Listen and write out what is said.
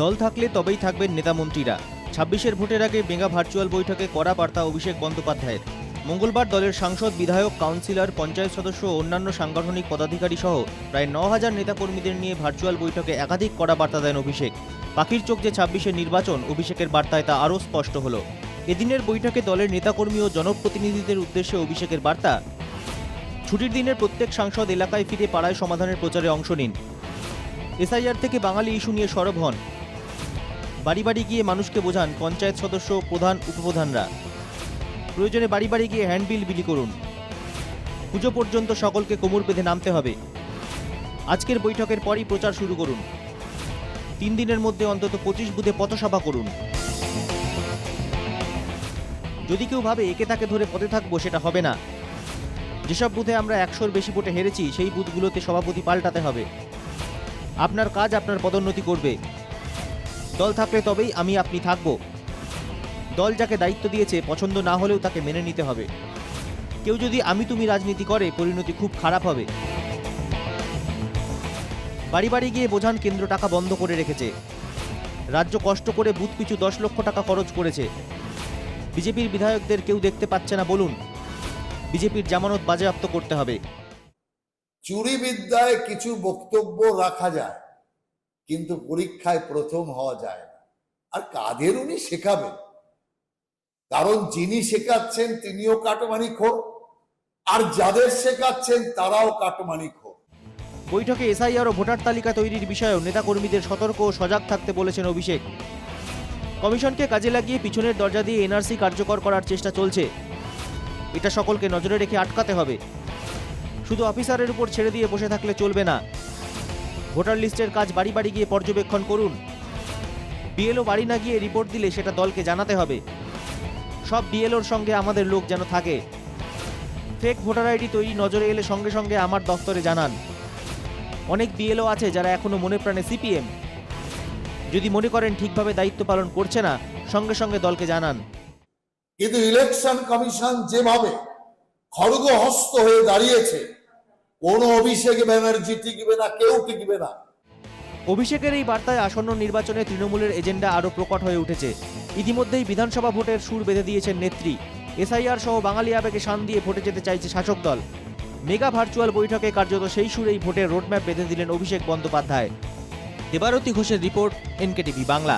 দল থাকলে তবেই থাকবেন নেতামন্ত্রীরা ছাব্বিশের ভোটের আগে মেগা ভার্চুয়াল বৈঠকে করা বার্তা অভিষেক বন্দ্যোপাধ্যায়ের। মঙ্গলবার দলের সাংসদ, বিধায়ক, কাউন্সিলর, পঞ্চায়েত সদস্য ও অন্যান্য সাংগঠনিক পদাধিকারী সহ প্রায় ন হাজার নেতাকর্মীদের নিয়ে ভার্চুয়াল বৈঠকে একাধিক কড়া বার্তা দেন অভিষেক। পাখির চোখ যে ছাব্বিশের নির্বাচন, অভিষেকের বার্তায় তা আরও স্পষ্ট হল। এদিনের বৈঠকে দলের নেতাকর্মী ও জনপ্রতিনিধিদের উদ্দেশ্যে অভিষেকের বার্তা, ছুটির দিনের প্রত্যেক সাংসদ এলাকায় ফিরে পাড়ায় সমাধানের প্রচারে অংশ নিন। এসআইআর থেকে বাঙালি ইস্যু নিয়ে সরব হন। বাড়ি বাড়ি গিয়ে মানুষকে বোঝান পঞ্চায়েত সদস্য, প্রধান, উপপ্রধানরা। প্রয়োজনে বাড়ি বাড়ি গিয়ে হ্যান্ডবিল বিলি করুন। পুজো পর্যন্ত সকলকে কোমর বেঁধে নামতে হবে। আজকের বৈঠকের পরই প্রচার শুরু করুন। তিন দিনের মধ্যে অন্তত পঁচিশ বুথে পথসভা করুন। যদি কেউ ভাবে একে তাকে ধরে পথে থাকব, সেটা হবে না। যেসব বুথে আমরা একশোর বেশি ভোটে হেরেছি, সেই বুথগুলোতে সভাপতি পাল্টাতে হবে। আপনার কাজ আপনার পদোন্নতি করবে। দল থাকলে তবেই আমি আপনি থাকব। দল যাকে দায়িত্ব দিয়েছে, পছন্দ না হলেও তাকে মেনে নিতে হবে। কেউ যদি আমি তুমি রাজনীতি করে, পরিণতি খুব খারাপ হবে। বাড়ি বাড়ি গিয়ে বোঝান কেন্দ্র টাকা বন্ধ করে রেখেছে। রাজ্য কষ্ট করে বুথ পিছু দশ লক্ষ টাকা খরচ করেছে। বিজেপির বিধায়কদের কেউ দেখতে পাচ্ছে না, বলুন। বিজেপির জামানত বাজেয়াপ্ত করতে হবে। চুরি বিদ্যায় কিছু বক্তব্য রাখা যায়। কিন্তু পরীক্ষায় প্রথম হওয়া যায় না। আর কাদের উনি শেখাবেন? কারণ যিনি শেখাচ্ছেন তিনিও কাটমানি খোর, আর যাদের শেখাচ্ছেন তারাও কাটমানি খোর। বৈঠকে এসআইআর ও ভোটার তালিকা তৈরির বিষয়েও নেতাকর্মীদের সতর্ক ও সজাগ থাকতে বলেছেন অভিষেক। কমিশনকে কাজে লাগিয়ে পিছনের দরজা দিয়ে এনআরসি কার্যকর করার চেষ্টা চলছে। এটা সকলকে নজরে রেখে আটকাতে হবে। শুধু অফিসারের উপর ছেড়ে দিয়ে বসে থাকলে চলবে না। ভোটার লিস্টের কাজ বাড়ি বাড়ি গিয়ে পর্যবেক্ষণ করুন। বিএলও বাড়ি না গিয়ে রিপোর্ট দিলে সেটা দলকে জানাতে হবে। সব বিএলওর সঙ্গে আমাদের লোক যেন থাকে। ফেক ভোটার আইডি তৈরি নজরে এলে সঙ্গে সঙ্গে আমার দপ্তরে জানান। অনেক বিএলও আছে যারা এখনও মনে প্রাণে সিপিএম। যদি মনে করেন ঠিকভাবে দায়িত্ব পালন করছে না, সঙ্গে সঙ্গে দলকে জানান। কিন্তু ইলেকশন কমিশন যেভাবে খড়গ হস্ত হয়ে দাঁড়িয়েছে ব্যানার্জি টিকবে না, কেউ টিকবে না। অভিষেকের এই বার্তায় আসন্ন নির্বাচনে তৃণমূলের এজেন্ডা আরও প্রকট হয়ে উঠেছে। ইতিমধ্যেই বিধানসভা ভোটের সুর বেঁধে দিয়েছেন নেত্রী। এসআইআর সহ বাঙালি আবেগে শান দিয়ে ভোটে যেতে চাইছে শাসক দল। মেগা ভার্চুয়াল বৈঠকে কার্যত সেই সুরেই ভোটের রোডম্যাপ বেঁধে দিলেন অভিষেক বন্দ্যোপাধ্যায়। দেবারতী ঘোষের রিপোর্ট এনকেটিভি বাংলা।